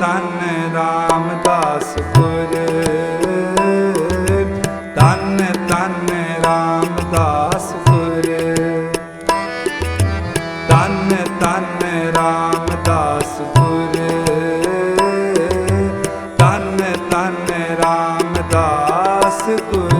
ਤਨ ਤਨ ਰਾਮਦਾਸ ਗੁਰ ਤਨ ਤਨ ਰਾਮਦਾਸ ਗੁਰ ਤਨ ਤਨ ਰਾਮਦਾਸ ਗੁਰ ਤਨ ਤਨ ਰਾਮਦਾਸ ਗੁਰ